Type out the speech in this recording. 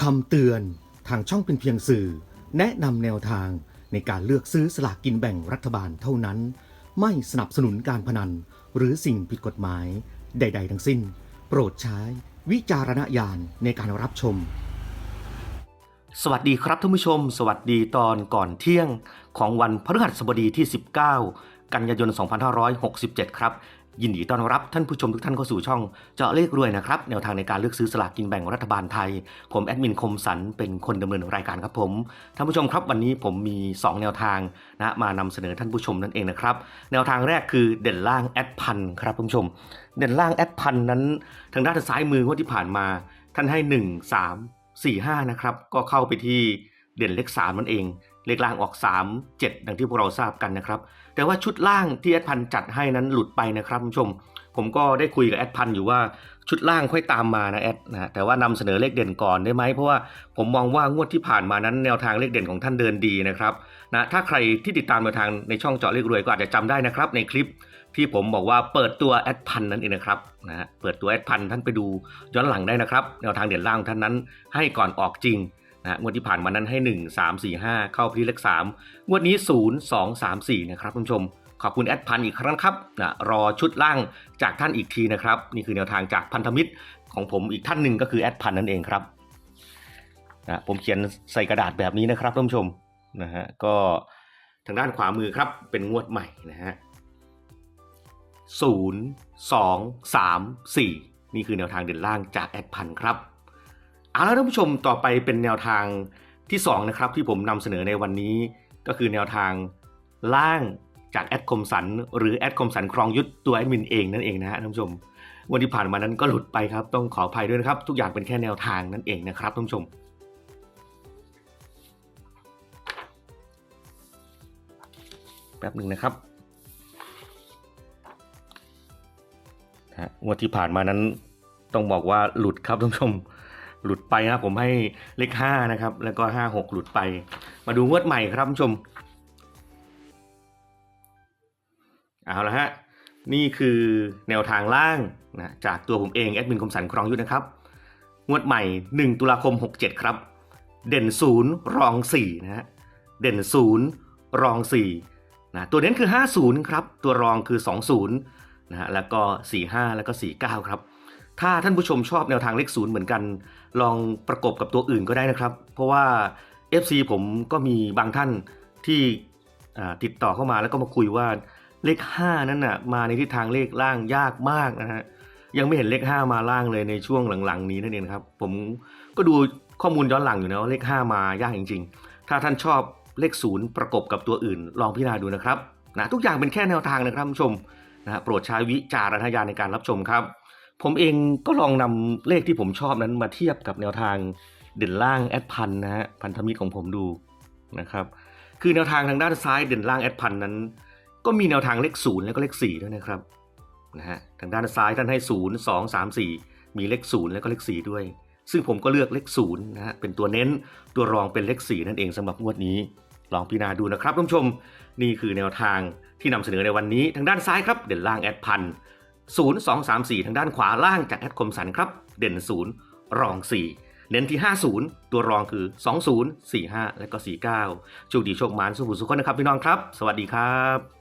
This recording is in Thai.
คำเตือนทางช่องเป็นเพียงสื่อ แนะนำแนวทางในการเลือกซื้อสลากกินแบ่งรัฐบาลเท่านั้น ไม่สนับสนุนการพนัน หรือสิ่งผิดกฎหมาย ใด ๆ ทั้งสิ้น โปรดใช้วิจารณญาณในการรับชม สวัสดีครับท่านผู้ชม สวัสดีตอนก่อนเที่ยง ของวันพฤหัสบดีที่ 19 กันยายน 2567 ครับ ยินดีต้อนรับท่านผู้ชมทุกท่านเข้าสู่ช่อง เจาะเลขรวยนะครับ แนวทางในการเลือกซื้อสลากกินแบ่งรัฐบาลไทย ผมแอดมินคมสันเป็นคนดำเนินรายการครับผม ท่านผู้ชมครับวันนี้ผมมี 2 แนวทางนะมานำเสนอท่านผู้ชมนั่นเองนะครับ แนวทางแรกคือเด่นล่างแอดพันครับท่านผู้ชม เด่นล่างแอดพันนั้น ทางด้านซ้ายมืองวดที่ผ่านมา ท่านให้ 1 3 4 5นะครับก็เข้าไปที่เด่นเลข3นั่นเอง เลขล่างออก 3 7 ดังที่พวกเราทราบกันนะครับ แต่ว่าชุดล่างที่แอดพันจัดให้นั้นหลุดไปนะครับคุณผู้ชม ผมก็ได้คุยกับแอดพันอยู่ว่าชุดล่างค่อยตามมานะแอดนะแต่ว่านำเสนอเลขเด่นก่อนได้ไหมเพราะว่าผมมองว่างวดที่ผ่านมานั้นแนวทางเลขเด่นของท่านเดินดีนะครับนะถ้าใครที่ติดตามแนวทางในช่องเจาะเลขรวยก็อาจจะจำได้นะครับในคลิปที่ผมบอกว่าเปิดตัวแอดพันนั่นเองนะครับนะฮะเปิดตัวแอดพันท่านไปดูย้อนหลังได้นะครับแนวทางเด่นล่างของท่านนั้นให้ก่อนออกจริง นะงวดที่ผ่านมานั้นให้ 1 3 4 5 เข้าไปที่เลข3งวดนี้ 0 2 3 4 นะครับท่านผู้ชม ขอบคุณแอดพันอีกครั้งครับนะรอชุดล่างจากท่านอีกทีนะครับ นี่คือแนวทางจากพันธมิตรของผมอีกท่านหนึ่งก็คือแอดพันนั่นเองครับนะผมเขียนใส่กระดาษแบบนี้นะครับท่านผู้ชมนะฮะก็ทางด้านขวามือครับเป็นงวดใหม่นะฮะศูนย์สองสามสี่นี่คือแนวทางเด่นล่างจากแอดพันครับ เอาละท่านผู้ชมต่อไปเป็นแนวทางที่สองนะครับ ที่ผมนำเสนอในวันนี้ ก็คือแนวทางล่างจากแอดคมสันหรือแอดคมสันครองยุทธตัวแอดมินเองนั่นเองนะฮะท่านผู้ชม วันที่ผ่านมานั้นก็หลุดไปครับ ต้องขออภัยด้วยนะครับ ทุกอย่างเป็นแค่แนวทางนั่นเองนะครับท่านผู้ชม แป๊บหนึ่งนะครับฮะงวดที่ผ่านมานั้นต้องบอกว่าหลุดครับท่านผู้ชม หลุดไปนะผมให้เลขห้านะครับ แล้วก็ห้าหกหลุดไป มาดูงวดใหม่ครับท่านผู้ชมเอาละฮะนี่คือแนวทางล่างนะจากตัวผมเองแอดมินคมสันครองยุทธนะครับ งวดใหม่ 1 ตุลาคม 67 ครับ เด่น 0 รอง4นะฮะเด่น 0 รอง4นะตัวเน้นคือ 50 ครับ ตัวรองคือ 20 นะฮะแล้วก็ 45 แล้วก็ 49 ครับ ถ้าท่านผู้ชมชอบแนวทางเลข0เหมือนกัน ลองประกบกับตัวอื่นก็ได้นะครับ เพราะว่า FC ผมก็มีบางท่านที่ติดต่อเข้ามาแล้วก็มาคุยว่าเลข 5 นั้นน่ะมาในทิศทางเลขล่างยากมากนะฮะยังไม่เห็นเลข 5 มาล่างเลยในช่วงหลังๆ นี้นั่นเองครับ ผมก็ดูข้อมูลย้อนหลังอยู่นะว่าเลข 5 มายากจริง ๆ ถ้าท่านชอบเลข0ประกบกับตัวอื่น ลองพิจารณาดูนะครับนะทุกอย่างเป็นแค่แนวทางนะครับท่านผู้ชมนะโปรดใช้วิจารณญาณในการรับชมครับ ผมเองก็ลองนำเลขที่ผมชอบนั้นมาเทียบกับแนวทางเด่นล่างแอดพันนะฮะพันธมิตรของผมดูนะครับ คือแนวทางทางด้านซ้ายเด่นล่างแอดพันนั้น ก็มีแนวทางเลขศูนย์แล้วก็เลขสี่ด้วยนะครับนะฮะทางด้านซ้ายท่านให้ศูนย์สองสามสี่มีเลขศูนย์แล้วก็เลขสี่ด้วย ซึ่งผมก็เลือกเลขศูนย์นะฮะเป็นตัวเน้นตัวรองเป็นเลขสี่นั่นเองสำหรับงวดนี้ ลองพิจารณาดูนะครับท่านผู้ชมนี่คือแนวทางที่นำเสนอในวันนี้ ทางด้านซ้ายครับเด่นล่างแอดพัน ศูนย์สองสามสี่ทางด้านขวาล่างจากแอดคมสันครับ เด่นศูนย์รองสี่เน้นที่ 50 ตัวรองคือ 20 45 และก็ 49โชคดีโชคหมานสุขสุขนะครับพี่น้องครับ สวัสดีครับ